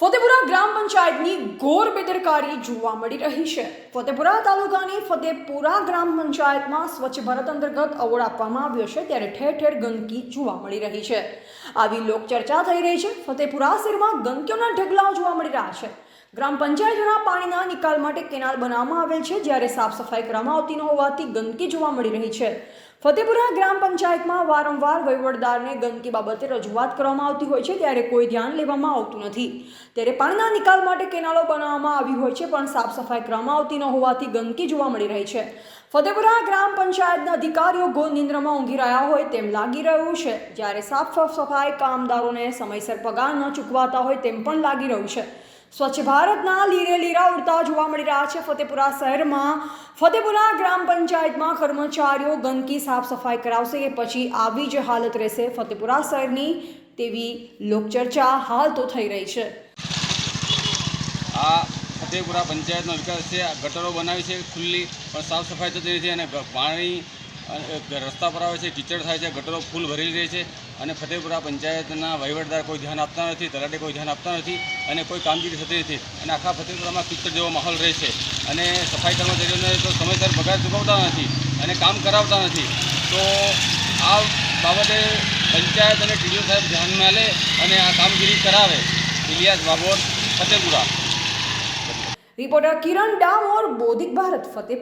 ફતેપુરા ગ્રામ પંચાયતની ઘોર બેદરકારી જોવા મળી રહી છે. ફતેપુરા તાલુકાની ફતેપુરા ગ્રામ પંચાયતમાં સ્વચ્છ ભારત અંતર્ગત અવોર્ડ આપવામાં આવ્યો છે ત્યારે ઠેર ઠેર ગંદકી જોવા મળી રહી છે. આવી લોકચર્ચા થઈ રહી છે. ફતેપુરા શહેરમાં ગંદકીઓના ઢગલાઓ જોવા મળી રહ્યા છે. ગ્રામ પંચાયતોના પાણીના નિકાલ માટે કેનાલ બનાવવામાં આવેલ છે, જ્યારે સાફ સફાઈ કરવામાં આવતી ન હોવાથી ગંદકી જોવા મળી રહી છે. ફતેપુરા ગ્રામ પંચાયતમાં વારંવાર વહીવટદારને ગંદકી બાબતે રજૂઆત કરવામાં આવતી હોય છે, ત્યારે કોઈ ધ્યાન લેવામાં આવતું નથી. ત્યારે પાણીના નિકાલ માટે કેનાલો બનાવવામાં આવી હોય છે, પણ સાફ સફાઈ કરવામાં આવતી ન હોવાથી ગંદકી જોવા મળી રહી છે. ફતેપુરા ગ્રામ પંચાયતના અધિકારીઓ ગોળ નિંદ્રમાં ઊંઘી રહ્યા હોય તેમ લાગી રહ્યું છે. જ્યારે સાફ સફાઈ કામદારોને સમયસર પગાર ન ચૂકવાતા હોય તેમ પણ લાગી રહ્યું છે. સ્વચ્છ ભારતના લીરે લીરા ઉડતા જોવા મળી રહ્યા છે. ફતેપુરા શહેરમાં ફતેપુરા ગ્રામ પંચાયતમાં કર્મચારીઓ ગંદકી સાફ સફાઈ કરાવશે કે પછી આવી જ હાલત રહેશે ફતેપુરા શહેરની તેવી લોકચર્ચા. હાલ તો થઈ રહી છે. આ ફતેપુરા પંચાયતનો વિકાસ છે. ગટરો બનાવી છે, ખુલ્લી પણ સાફ સફાઈ થતી નથી અને પાણી રસ્તા પર આવે છે, કીચડ થાય છે, ગટરો ફૂલ ભરેલી રહે છે. અને ફતેપુરા પંચાયતના વહીવટદાર કોઈ ધ્યાન આપતા નથી, તલાટી કોઈ ધ્યાન આપતા નથી અને કોઈ કામગીરી થતી નથી. અને આખા ફતેપુરામાં કીચડ જેવો માહોલ રહે છે. અને સફાઈ કર્મચારીઓને તો સમયસર પગાર ચૂકવતા નથી અને કામ કરાવતા નથી. તો આ બાબતે પંચાયત અને ટીડીઓ સાહેબ ધ્યાનમાં લે અને આ કામગીરી કરાવે. ઇલિયાસ બાબોર ફતેપુરા રિપોર્ટર કિરણ ડામોર, બોધિક ભારત ફતેપુરા